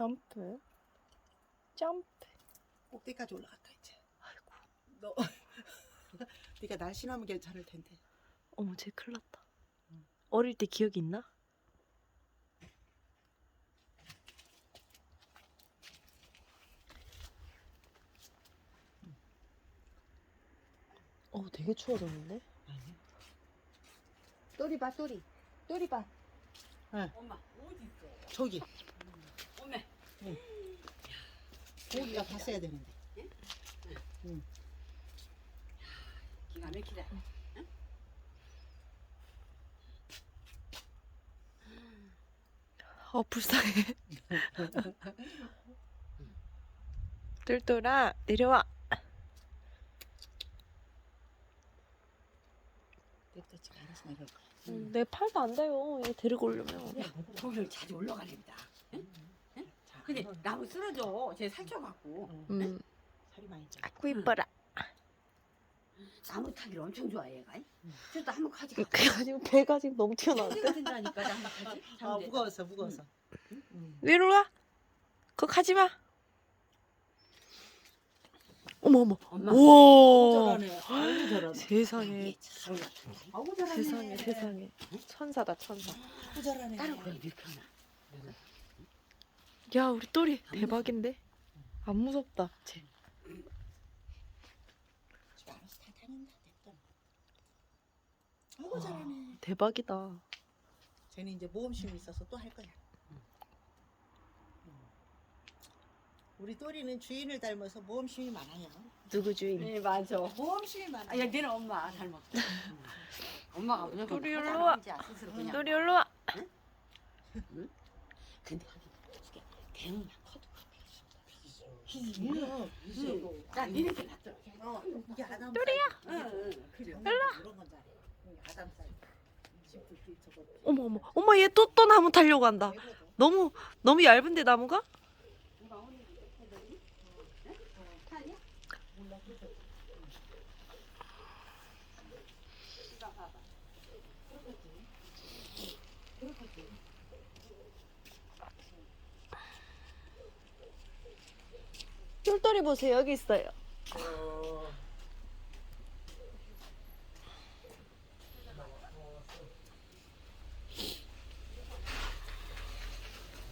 점프. 점프. 꼭대기까지 올라갔다 이제. 아이고. 너 네가 날씬하면 괜찮을 텐데. 어머, 쟤 큰일 났다. 어릴 때 기억이 있나? 어, 되게 추워졌는데? 또리 봐 또리. 또리 봐. 엄마 어디 있어? 저기 어메. 거기가 봤어야 되는데. 기가 막히다. 어, 불쌍해. 똘똘아, 내려와. 알아서 거야. 음, 내 팔도 안 닿요. 얘 데리고 오려면. 거기를 자주 올라가랍니다. 자, 근데 한번- 나무 쓰러져. 쟤 살쪄갖고 응, 음, 살이 많이 쪄. 아이고, 이뻐라. 나무 타기를 엄청 좋아해 얘가. 저도 한번 가지. 그래가지고 배가 지금 너무 튀어나왔대. 가 된다니까 나 한번 가지. 아 무거워서 무거워서. 응. 위로 와. 그거 가지 마. 어머, 어머. 엄마. 우와. 잘하네. 아우 잘하네. 세상에. 아우 잘하네. 세상에, 세상에. 천사다, 천사. 아우 잘하네. 다른 거 이렇게 하나. 야, 우리 또리 대박인데? 안 무섭다. 쟤. 집 알아서 다 다닌다 됐다. 아우 잘하네. 대박이다. 쟤는 이제 모험심이 있어서 또 할 거야. 우리 또리는 주인을 닮아서 모험심이 많아요. 누구 주인? 네 맞아. 모험심이 많아요. 아야 너는 엄마 닮았어. 엄마가 무조건 우리 일로 와. 스스로 그냥. 또리 일로 와. 근데 대응이 커도 응. 나 니네들 아담 또리야. 일로 저거. 어머, 어머. 어머, 얘 또 또 나무 타려고 한다. 너무, 너무 얇은데, 나무가? 똘똘이 보세요. 여기 있어요.